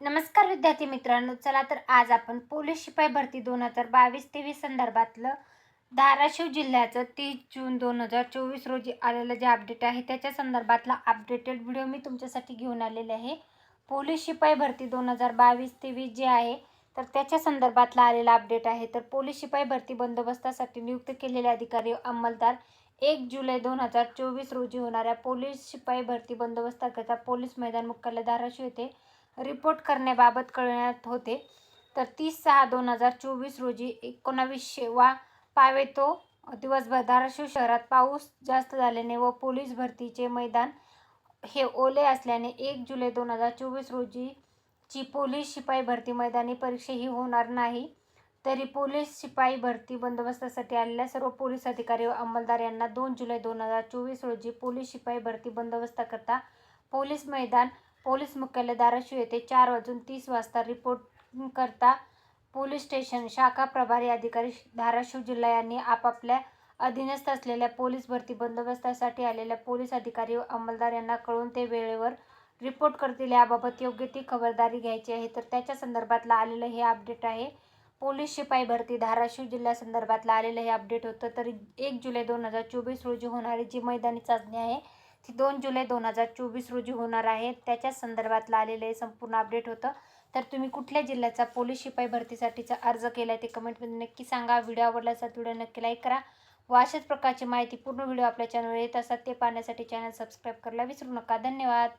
नमस्कार विद्यार्थी मित्रांनो चला तर आज आपण पोलीस शिपाई भरती दोन हजार बावीस तेवीस संदर्भातलं धाराशिव जिल्ह्याचं तीस जून दोन हजार चोवीस रोजी आलेलं जे अपडेट आहे त्याच्या संदर्भातला अपडेटेड व्हिडिओ मी तुमच्यासाठी घेऊन आलेले आहे. पोलीस शिपाई भरती दोन हजार बावीस तेवीस जे आहे तर त्याच्या संदर्भातला आलेला अपडेट आहे. तर पोलीस शिपाई भरती बंदोबस्तासाठी नियुक्त केलेले अधिकारी अंमलदार एक जुलै दोन हजार चोवीस रोजी होणाऱ्या पोलीस शिपाई भरती बंदोबस्ताकरता पोलीस मैदान मुख्यालय धाराशिव येथे रिपोर्ट करण्याबाबत कळण्यात होते. तर तीस सहा दोन हजार चोवीस रोजी एकोणावीसशे वा पावेतो दिवसभर धाराशिव शहरात पाऊस जास्त झाल्याने व पोलीस भरतीचे मैदान हे ओले असल्याने एक जुलै दोन हजार चोवीस रोजीची पोलीस शिपाई भरती मैदानी परीक्षा ही होणार नाही. तरी पोलीस शिपाई भरती बंदोबस्तासाठी आलेल्या सर्व पोलीस अधिकारी व अंमलदार यांना दोन जुलै दोन हजार चोवीस रोजी पोलीस शिपाई भरती बंदोबस्ताकरता पोलीस मैदान पोलीस मुख्यालय धाराशिव येथे चार वाजून तीस वाजता रिपोर्ट करता पोलीस स्टेशन शाखा प्रभारी अधिकारी धाराशिव जिल्हा यांनी आपापल्या अधीनस्थ असलेल्या पोलीस भरती बंदोबस्तासाठी आलेल्या पोलीस अधिकारी व अंमलदार यांना कळून ते वेळेवर रिपोर्ट करतील. याबाबत योग्य ती खबरदारी घ्यायची आहे. तर त्याच्या संदर्भातलं आलेलं हे अपडेट आहे. पोलीस शिपाई भरती धाराशिव जिल्ह्यासंदर्भातलं आलेलं हे अपडेट होतं. तरी एक जुलै दोन हजार चोवीस रोजी होणारी जी मैदानी चाचणी आहे ती दोन जुलै दोन हजार चोवीस रोजी होणार आहे. त्याच्या संदर्भातलं आलेलं हे संपूर्ण अपडेट होतं. तर तुम्ही कुठल्या जिल्ह्याचा पोलीस शिपाई भरतीसाठीचा अर्ज केला आहे ते कमेंटमध्ये नक्की सांगा. व्हिडिओ आवडला असेल व्हिडिओ नक्की लाईक करा. व अशाच प्रकारची माहिती पूर्ण व्हिडिओ आपल्या चॅनलवर येत असतात ते पाहण्यासाठी चॅनल सबस्क्राईब करायला विसरू नका. धन्यवाद.